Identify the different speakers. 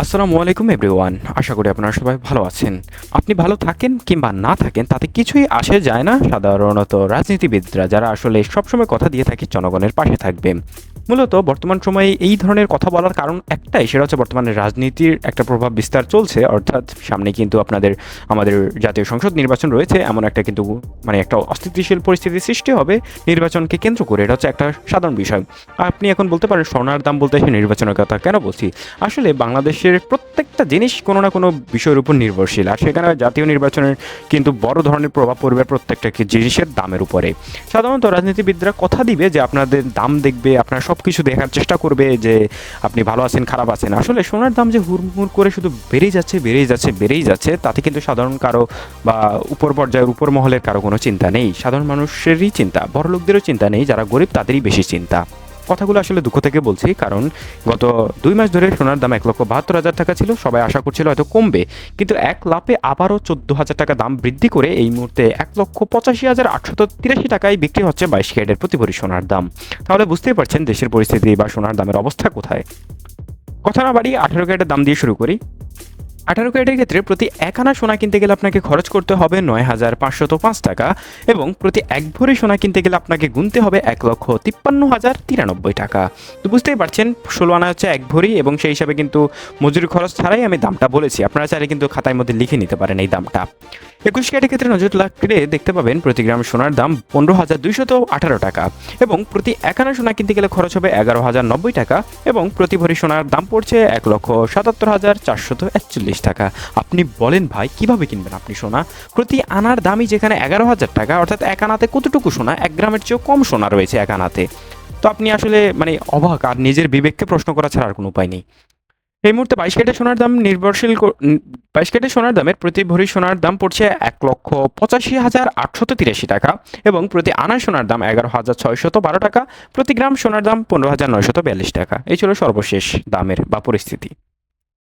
Speaker 1: আসসালামু আলাইকুম এভরিওয়ান, আশা করি আপনারা সবাই ভালো আছেন। আপনি ভালো থাকেন কিংবা না থাকেন, তাতে কিছুই আসে যায় না। সাধারণত রাজনীতিবিদরা যারা আসলে সবসময় কথা দিয়ে থাকে জনগণের পাশে থাকবে। মূলত বর্তমান সময়ে এই ধরনের কথা বলার কারণ একটাই, সেটা হচ্ছে বর্তমানে রাজনীতির একটা প্রভাব বিস্তার চলছে। অর্থাৎ সামনে কিন্তু আপনাদের, আমাদের জাতীয় সংসদ নির্বাচন রয়েছে, এমন একটা কিন্তু মানে একটা অস্থিতিশীল পরিস্থিতির সৃষ্টি হবে নির্বাচনকে কেন্দ্র করে। এটা হচ্ছে একটা সাধারণ বিষয়। আপনি এখন বলতে পারেন সোনার দাম বলতে এসে নির্বাচনের কথা কেন বলছি? আসলে বাংলাদেশের প্রত্যেকটা জিনিস কোনো না কোনো বিষয়ের উপর নির্ভরশীল। আর সেখানে জাতীয় নির্বাচনের কিন্তু বড় ধরনের প্রভাব পড়বে প্রত্যেকটা জিনিসের দামের উপরে। সাধারণত রাজনীতিবিদরা কথা দিবে যে আপনাদের দাম দেখবে, আপনার সব কিছু দেখার চেষ্টা করবে যে আপনি ভালো আছেন, খারাপ আছেন। আসলে সোনার দাম যে হুড়মুড় করে শুধু বেড়েই যাচ্ছে বেড়েই যাচ্ছে বেড়েই যাচ্ছে, তাতে কিন্তু সাধারণ কারও বা উপর পর্যায়ের, উপর মহলের কারও কোনো চিন্তা নেই। সাধারণ মানুষেরই চিন্তা বড় লোকদেরও চিন্তা নেই, যারা গরিব তাদেরই বেশি চিন্তা। কথাগুলো আসলে দুঃখ থেকে বলছি, কারণ গত দুই মাস ধরে সোনার দাম এক লক্ষ বাহাত্তর হাজার টাকা ছিল, সবাই আশা করছিল হয়তো কমবে, কিন্তু এক লাপে আবারও চোদ্দ হাজার টাকা দাম বৃদ্ধি করে এই মুহূর্তে এক লক্ষ পঁচাশি হাজার আটশত তিরাশি টাকায় বিক্রি হচ্ছে বাইশ ক্যারেটের প্রতি ভরি সোনার দাম। তাহলে বুঝতেই পারছেন দেশের পরিস্থিতি বা সোনার দামের অবস্থা কোথায়। কথা না বাড়ি আঠেরো ক্যারেটের দাম দিয়ে শুরু করি। আঠারো ক্যারেটের ক্ষেত্রে প্রতি এক আনা সোনা কিনতে গেলে আপনাকে খরচ করতে হবে নয় হাজার পাঁচশত পাঁচ টাকা এবং প্রতি এক ভরি সোনা কিনতে গেলে আপনাকে গুনতে হবে এক লক্ষ তিপ্পান্ন হাজার তিরানব্বই টাকা। তো বুঝতেই পারছেন, ষোলো আনা হচ্ছে এক ভরি এবং সেই হিসাবে কিন্তু মজুরি খরচ ছাড়াই আমি দামটা বলেছি। আপনারা চাইলে কিন্তু খাতায় মধ্যে লিখে নিতে পারেন এই দামটা। একুশ ক্যারেটের ক্ষেত্রে নজর লাগলে দেখতে পাবেন, প্রতি গ্রাম সোনার দাম পনেরো হাজার দুইশত আঠারো টাকা এবং প্রতি এক আনা সোনা কিনতে গেলে খরচ হবে এগারো হাজার নব্বই টাকা এবং প্রতি ভরি সোনার দাম পড়ছে এক লক্ষ সাতাত্তর হাজার চারশত একচল্লিশ টাকা। আপনি বলেন ভাই, কীভাবে কিনবেন আপনি সোনা? প্রতি আনার দামই যেখানে এগারো হাজার টাকা, অর্থাৎ এক আনাতে কতটুকু সোনা? এক গ্রামের চেয়েও কম সোনা রয়েছে এক আনাতে। তো আপনি আসলে মানে অবাক, আর নিজের বিবেককে প্রশ্ন করা ছাড়া আর কোনো উপায় নেই। এই মুহূর্তে বাইশ কেটে সোনার দাম নির্ভরশীল বাইশ কেটে সোনার দামের প্রতি ভরি সোনার দাম পড়ছে এক লক্ষ পঁচাশি হাজার আটশত তিরাশি টাকা এবং প্রতি আনা সোনার দাম এগারো হাজার ছয়শত বারো টাকা, প্রতি গ্রাম সোনার দাম পনেরো হাজার নয়শত বিয়াল্লিশ টাকা। এই ছিল সর্বশেষ দামের বা পরিস্থিতি।